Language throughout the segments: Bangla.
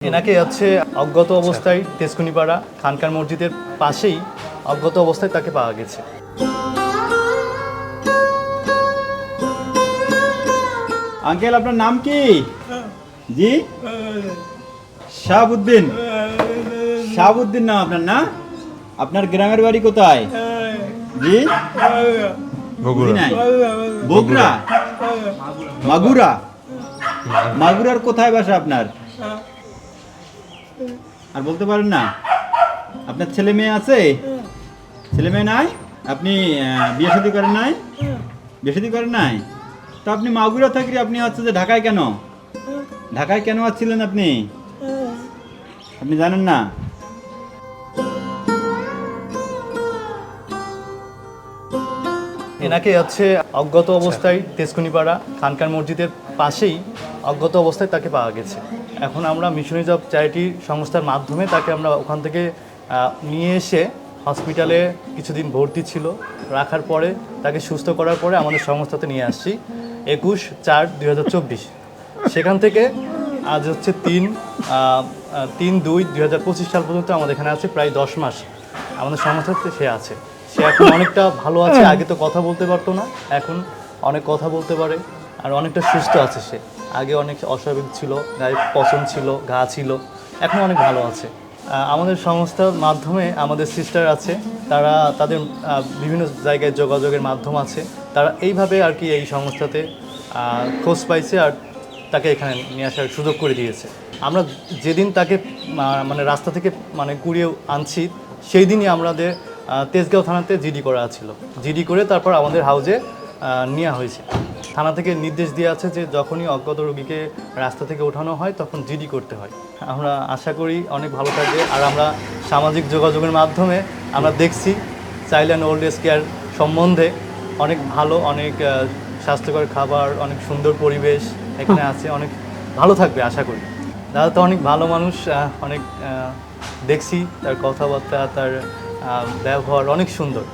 এনাকে হচ্ছে অজ্ঞাত অবস্থায় তেজকুনিপাড়া খানকার মসজিদের পাশেই অজ্ঞাত অবস্থায় তাকে পাওয়া গেছে। আঙ্কেল আপনার নাম কি? জি? শাহাবুদ্দিন। শাহাবুদ্দিন নাম আপনার না? আপনার গ্রামের বাড়ি কোথায়? জি? বগুড়া। মাগুরা। মাগুরার কোথায় বাসা আপনার? আর বলতে পারেন না, আপনার ছেলে মেয়ে আছে? ছেলে মেয়ে নাই? আপনি বিয়ে শাদী করেন নাই? বিয়ে শাদী করেন নাই? তো আপনি মাগুরা থাকি আপনি হচ্ছে যে ঢাকায় কেন? ঢাকায় কেন আসছিলেন আপনি? আপনি জানেন না? এনাকে হচ্ছে অজ্ঞাত অবস্থায় তেজকুনিপাড়া খানকার মসজিদের পাশেই অজ্ঞত অবস্থায় তাকে পাওয়া গেছে। এখন আমরা মিশনারিজ অফ চ্যারিটি সংস্থার মাধ্যমে তাকে আমরা ওখান থেকে নিয়ে এসে হসপিটালে কিছুদিন ভর্তি ছিল। রাখার পরে তাকে সুস্থ করার পরে আমাদের সংস্থাতে নিয়ে আসছি। একুশ চার দুই সেখান থেকে আজ হচ্ছে তিন তিন দুই দুই হাজার পঁচিশ সাল পর্যন্ত আমাদের এখানে আছে প্রায় দশ মাস আমাদের সংস্থাতে সে আছে। সে এখন অনেকটা ভালো আছে, আগে তো কথা বলতে পারতো না, এখন অনেক কথা বলতে পারে, আর অনেকটা সুস্থ আছে সে। আগে অনেক অস্বাভাবিক ছিল, গায়ে পছন্দ ছিল ঘা ছিল, এখন অনেক ভালো আছে। আমাদের সংস্থার মাধ্যমে আমাদের সিস্টার আছে, তারা তাদের বিভিন্ন জায়গায় যোগাযোগের মাধ্যম আছে, তারা এইভাবে আর কি এই সংস্থাতে খোঁজ পাইছে আর তাকে এখানে নিয়ে আসার সুযোগ করে দিয়েছে। আমরা যেদিন তাকে মানে রাস্তা থেকে মানে কুড়িয়ে আনছি, সেই দিনই আমাদের তেজগাঁও থানাতে জিডি করা ছিল। জিডি করে তারপর আমাদের হাউজে নেওয়া হয়েছে। থানা থেকে নির্দেশ দেওয়া আছে যে যখনই অজ্ঞাত রোগীকে রাস্তা থেকে ওঠানো হয়, তখন জিডি করতে হয়। আমরা আশা করি অনেক ভালো থাকবে আর আমরা সামাজিক যোগাযোগের মাধ্যমে আমরা দেখছি child and old age care সম্বন্ধে অনেক ভালো, অনেক স্বাস্থ্যকর খাবার, অনেক সুন্দর পরিবেশ এখানে আছে, অনেক ভালো থাকবে আশা করি। দাদা তো অনেক ভালো মানুষ অনেক দেখছি তার কথাবার্তা, তার ব্যবহার অনেক সুন্দর।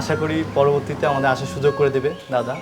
আশা করি পরবর্তীতে আমাদের আসার সুযোগ করে দেবে দাদা।